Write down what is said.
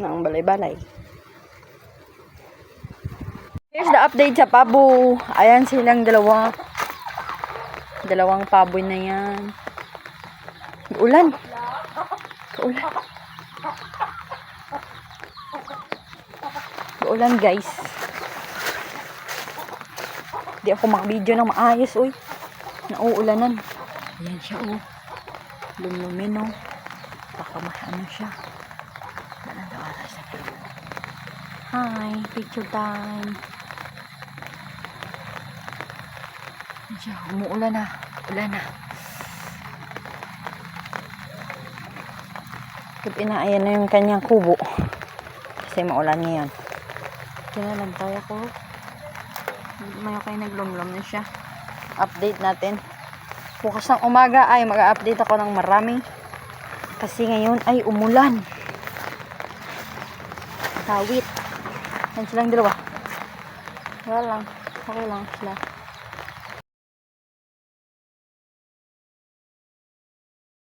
ng balay-balay. Here's the update sa pabo. Ayan silang dalawa. Dalawang paboy na yan. Ulan. Ulan. Ulan guys. Di ako makabidyo ng maayos, uy. Nauulanan. Ayan siya, oh. Lumumin, oh. Baka ano siya. Wala na oras na Hi, picture time. Siya, umuulan na. Ulan na. Gabi na, ayan na yung kanyang kubo. Kasi maulan ngayon. Kinalantay ako. May okay naglumlum na siya. Update natin. Bukas ng umaga ay mag-update ako ng marami. Kasi ngayon ay umulan. Tawit. Yan silang dalawa. Wala lang. Okay lang sila.